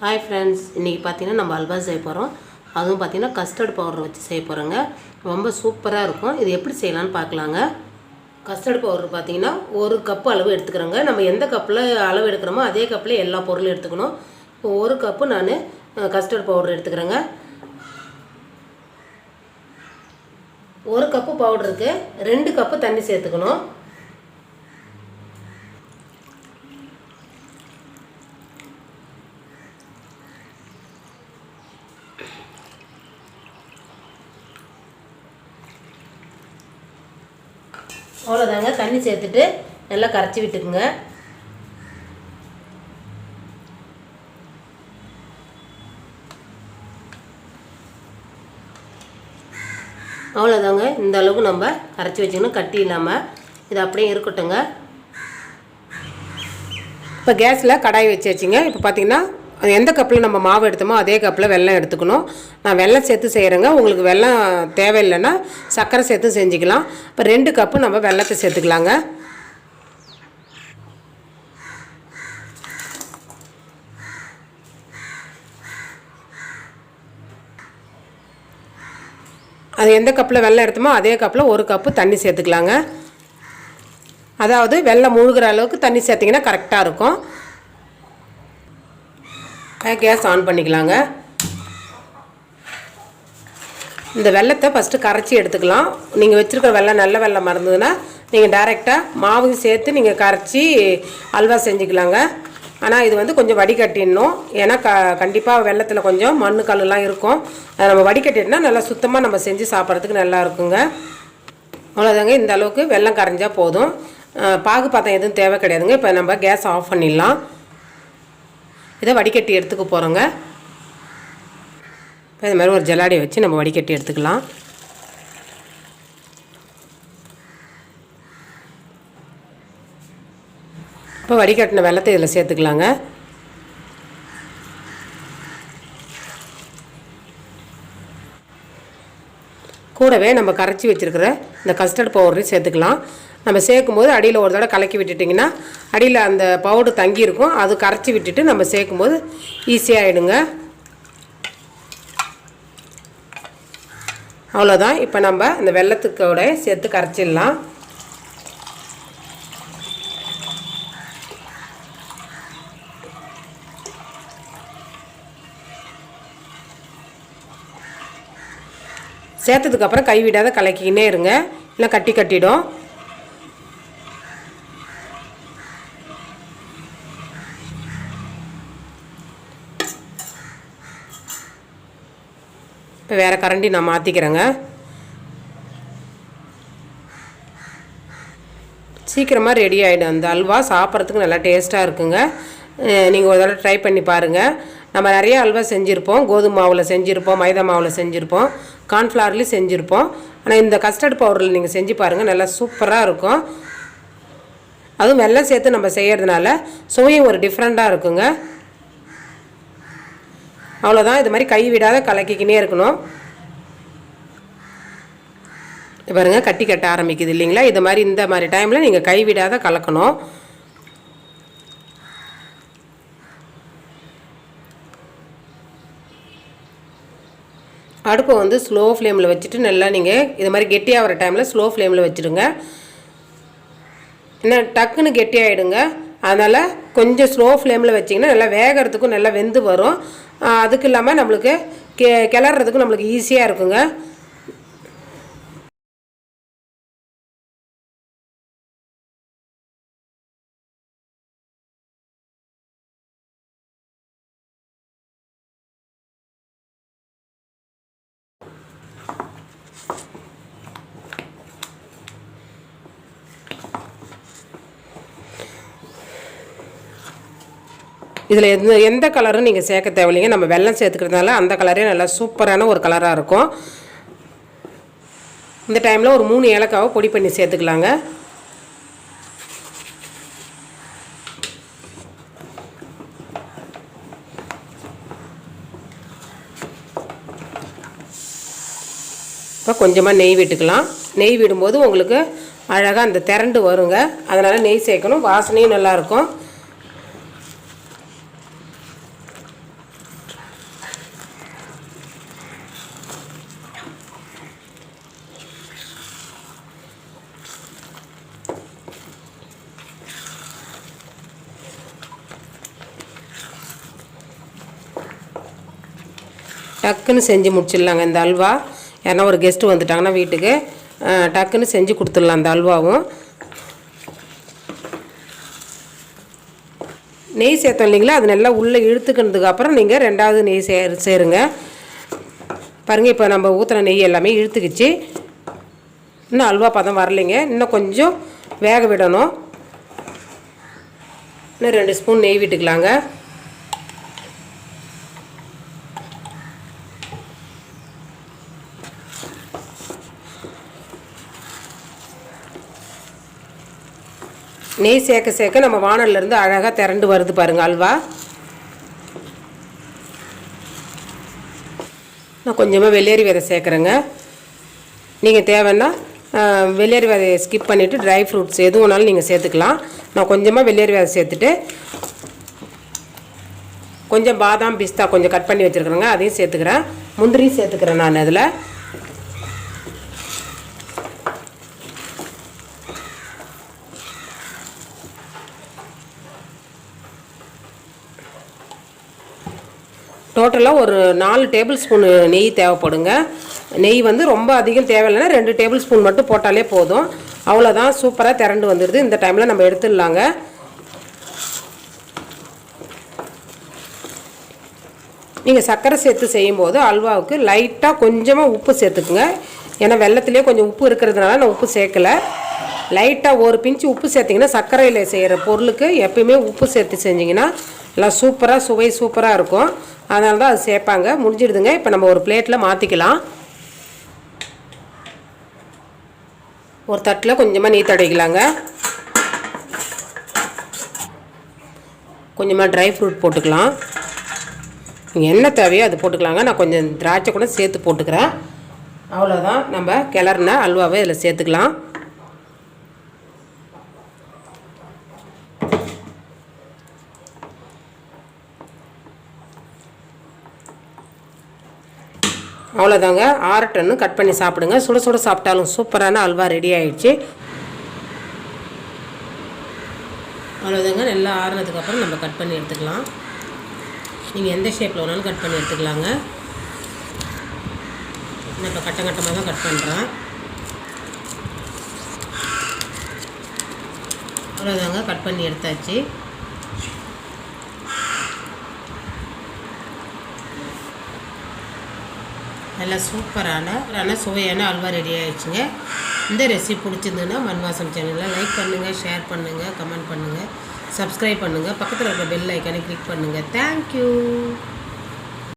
Hi friends இன்றைக்கி பார்த்தீங்கன்னா நம்ம அல்வா செய்ய போகிறோம் அதுவும் பார்த்தீங்கன்னா கஸ்டர்ட் பவுடர் வச்சு செய்ய போகிறோங்க ரொம்ப சூப்பராக இருக்கும். இது எப்படி செய்யலான்னு பார்க்கலாங்க. கஸ்டர்ட் பவுடர் பார்த்தீங்கன்னா ஒரு கப்பு அளவு எடுத்துக்கிறோங்க. நம்ம எந்த கப்பில் அளவு எடுக்கிறோமோ அதே கப்பில் எல்லா பொருளும் எடுத்துக்கணும். இப்போ ஒரு கப்பு நான் கஸ்டர்ட் பவுடர் எடுத்துக்கிறேங்க. ஒரு கப்பு பவுடருக்கு ரெண்டு கப்பு தண்ணி சேர்த்துக்கணும். அவ்வளோதாங்க தண்ணி சேர்த்துட்டு நல்லா கரைச்சி விட்டுக்குங்க. அவ்வளோதாங்க இந்த அளவுக்கு நம்ம கரைச்சி வச்சுக்கணும். கட்டி இல்லாமல் இது அப்படியே இருக்கட்டுங்க இப்போ கேஸில் கடாய் வச்சு வச்சுங்க இப்போ பார்த்தீங்கன்னா எந்த கப்பில் நம்ம மாவு எடுத்தோமோ அதே கப்பில் வெல்லம் எடுத்துக்கணும். நான் வெல்லம் சேர்த்து செய்கிறேங்க உங்களுக்கு வெள்ளம் தேவையில்லைன்னா சர்க்கரை சேர்த்து செஞ்சுக்கலாம். இப்போ ரெண்டு கப்பு நம்ம வெல்லத்தை சேர்த்துக்கலாங்க. அது எந்த கப்பில் வெள்ளம் எடுத்தோமோ அதே கப்பில் ஒரு கப்பு தண்ணி சேர்த்துக்கலாங்க. அதாவது வெள்ளம் மூழ்கிற அளவுக்கு தண்ணி சேர்த்திங்கன்னா கரெக்டாக இருக்கும். கேஸ் ஆன் பண்ணிக்கலாங்க. இந்த வெள்ளத்தை ஃபஸ்ட்டு கரைச்சி எடுத்துக்கலாம். நீங்கள் வச்சுருக்கிற வெள்ளம் நல்ல வெள்ளம் மறந்ததுன்னா நீங்கள் டைரெக்டாக மாவு சேர்த்து நீங்கள் கரைச்சி அல்வா செஞ்சுக்கலாங்க. ஆனால் இது வந்து கொஞ்சம் வடிகட்டிடணும். ஏன்னா க கண்டிப்பாக வெள்ளத்தில் கொஞ்சம் மண் கல்லுலாம் இருக்கும். அதை நம்ம வடிகட்டினா நல்லா சுத்தமாக நம்ம செஞ்சு சாப்பிட்றதுக்கு நல்லா இருக்குங்க. அவ்வளோதாங்க இந்த அளவுக்கு வெள்ளம் கரைஞ்சால் போதும். பாகு பாத்தம் எதுவும் தேவை கிடையாதுங்க. இப்போ நம்ம கேஸ் ஆஃப் பண்ணிடலாம். இதை வடிகட்டி எடுத்துக்க போகிறோங்க இப்போ இது மாதிரி ஒரு ஜலாடியை வச்சு நம்ம வடிகட்டி எடுத்துக்கலாம். இப்போ வடிகட்டின வெள்ளத்தை இதில் சேர்த்துக்கலாங்க. கூடவே நம்ம கரைச்சி வச்சுருக்கிற இந்த கஸ்டர்ட் பவுடரையும் சேர்த்துக்கலாம். நம்ம சேர்க்கும்போது அடியில் ஒரு தடவை கலக்கி விட்டுட்டிங்கன்னா அடியில் அந்த பவுடர் தங்கியிருக்கும். அது கரைச்சி விட்டுட்டு நம்ம சேர்க்கும்போது ஈஸியாகிடுங்க அவ்வளோதான் இப்போ நம்ம அந்த வெள்ளத்துக்கோட சேர்த்து கரைச்சிடலாம். சேர்த்ததுக்கப்புறம் கைவிடாத கலக்கிக்கினே இருங்க. இல்லை கட்டி கட்டிடும். இப்போ வேறு கரண்டி நான் மாற்றிக்கிறேங்க சீக்கிரமாக ரெடி ஆகிடும் அந்த அல்வா. சாப்பிட்றதுக்கு நல்லா டேஸ்ட்டாக இருக்குங்க. நீங்கள் ஒரு தடவை ட்ரை பண்ணி பாருங்கள் நம்ம நிறைய அல்வா செஞ்சுருப்போம் கோதுமை மாவில் செஞ்சுருப்போம் மைதா மாவில் செஞ்சுருப்போம் கார்ன்ஃப்ளவர்லேயும் செஞ்சுருப்போம். ஆனால் இந்த கஸ்டர்ட் பவுடரில் நீங்கள் செஞ்சு பாருங்கள் நல்லா சூப்பராக இருக்கும். அதுவும் வெள்ளம் சேர்த்து நம்ம செய்கிறதுனால சுவையும் ஒரு டிஃப்ரெண்ட்டாக இருக்குங்க. அவ்வளோதான் இது மாதிரி கை விடாத கலக்கிக்கினே இருக்கணும். பாருங்க கட்டி கட்ட ஆரம்பிக்குது இல்லைங்களா? இது மாதிரி இந்த மாதிரி டைமில் நீங்கள் கை விடாத கலக்கணும். அடுப்பை வந்து ஸ்லோ ஃப்ளேமில் வச்சுட்டு நல்லா நீங்கள் இது மாதிரி கெட்டியாகிற டைமில் ஸ்லோ ஃப்ளேமில் வச்சுடுங்க. என்ன டக்குன்னு கெட்டியாகிடுங்க அதனால் கொஞ்சம் ஸ்லோ ஃப்ளேமில் வச்சிங்கன்னா நல்லா வேகிறதுக்கும் நல்லா வெந்து வரும். அதுக்கு இல்லாமல் நம்மளுக்கு கெ கிளறதுக்கும் நம்மளுக்கு ஈஸியாக இருக்குங்க. இதில் எந்த எந்த கலரும் நீங்கள் சேர்க்க தேவையில்லைங்க. நம்ம வெள்ளம் சேர்த்துக்கிறதுனால அந்த கலரே நல்லா சூப்பரான ஒரு கலராக இருக்கும். இந்த டைமில் ஒரு மூணு ஏலக்காவை பொடி பண்ணி சேர்த்துக்கலாங்க. இப்போ கொஞ்சமாக நெய் விட்டுக்கலாம். நெய் விடும்போது உங்களுக்கு அழகாக அந்த திரண்டு வருங்க. அதனால் நெய் சேர்க்கணும். வாசனையும் நல்லாயிருக்கும் டக்குன்னு செஞ்சு முடிச்சிடலாங்க இந்த அல்வா. யாருன்னா ஒரு கெஸ்ட்டு வந்துட்டாங்கன்னா வீட்டுக்கு. டக்குன்னு செஞ்சு கொடுத்துடலாம் அந்த அல்வாவும். நெய் சேர்த்தோம் இல்லைங்களா? அது நல்லா உள்ளே இழுத்துக்கினதுக்கு அப்புறம் நீங்கள் ரெண்டாவது நெய் சே சேருங்க. பாருங்கள் இப்போ நம்ம ஊற்றின நெய் எல்லாமே இழுத்துக்கிச்சு. இன்னும் அல்வா பதம் வரலைங்க. இன்னும் கொஞ்சம் வேக விடணும். இன்னும் ரெண்டு ஸ்பூன் நெய் விட்டுக்கலாங்க. நெய் சேர்க்க சேர்க்க நம்ம வானல்லேருந்து அழகாக திரண்டு வருது பாருங்கள் அல்வா. நான் கொஞ்சமாக வெள்ளேரி விதை சேர்க்குறேங்க நீங்கள் தேவைன்னா வெள்ளேரி விதையை ஸ்கிப் பண்ணிவிட்டு ட்ரை ஃப்ரூட்ஸ் எது வேணாலும் நீங்கள் சேர்த்துக்கலாம். நான் கொஞ்சமாக வெள்ளேரி விதை சேர்த்துட்டு கொஞ்சம் பாதாம் பிஸ்தா கொஞ்சம் கட் பண்ணி வச்சுருக்குறேங்க. அதையும் சேர்த்துக்கிறேன். முந்திரியும் சேர்த்துக்கிறேன் நான் அதில். டோட்டலாக ஒரு நாலு டேபிள் ஸ்பூனு நெய் தேவைப்படுங்க. நெய் வந்து ரொம்ப அதிகம் தேவையில்லைன்னா ரெண்டு டேபிள் ஸ்பூன் மட்டும் போட்டாலே போதும். அவ்வளோதான் சூப்பராக திரண்டு வந்துடுது இந்த டைமில் நம்ம எடுத்துடலாங்க. நீங்கள் சர்க்கரை சேர்த்து செய்யும்போது அல்வாவுக்கு லைட்டாக கொஞ்சமாக உப்பு சேர்த்துக்குங்க. ஏன்னா வெள்ளத்துலேயே கொஞ்சம் உப்பு இருக்கிறதுனால நான் உப்பு சேர்க்கலை. லைட்டாக ஒரு பிஞ்சு உப்பு சேர்த்திங்கன்னா சர்க்கரையில் செய்கிற பொருளுக்கு எப்பயுமே உப்பு சேர்த்து செஞ்சிங்கன்னா நல்லா சூப்பராக சுவை சூப்பராக இருக்கும். அதனால தான் அது சேர்ப்பாங்க. முடிஞ்சிடுதுங்க. இப்போ நம்ம ஒரு பிளேட்டில் மாற்றிக்கலாம் ஒரு தட்டில் கொஞ்சமாக நீ தடவிக்கலாங்க. கொஞ்சமாக ட்ரை ஃப்ரூட் போட்டுக்கலாம். நீங்கள் என்ன தேவையோ அது போட்டுக்கலாங்க. நான் கொஞ்சம் திராட்சை கூட சேர்த்து போட்டுக்கிறேன். அவ்வளோதான் நம்ம கிளறின அல்வாவை இதில் சேர்த்துக்கலாம். அவ்வளோதாங்க ஆரட்டன்னு கட் பண்ணி சாப்பிடுங்க. சுட சுட சாப்பிட்டாலும் சூப்பரான அல்வா ரெடி ஆயிடுச்சு. அவ்வளோதாங்க நல்லா ஆறுனதுக்கப்புறம் நம்ம கட் பண்ணி எடுத்துக்கலாம். நீங்கள் எந்த ஷேப்பில் வேணாலும் கட் பண்ணி எடுத்துக்கலாங்க. நான் இப்போ கட்டம் கட்டமாக தான் கட் பண்ணுறேன் அவ்வளோதாங்க கட் பண்ணி எடுத்தாச்சு. நல்லா சூப்பரான ஆனால் சுவையான அல்வா ரெடி ஆகிடுச்சுங்க இந்த ரெசிபி பிடிச்சிருந்ததுன்னா மண்வாசம் சேனலில் லைக் பண்ணுங்கள் ஷேர் பண்ணுங்கள் கமெண்ட் பண்ணுங்கள் சப்ஸ்கிரைப் பண்ணுங்கள் பக்கத்தில் இருக்கிற பெல் ஐக்கானை கிளிக் பண்ணுங்கள் தேங்க்யூ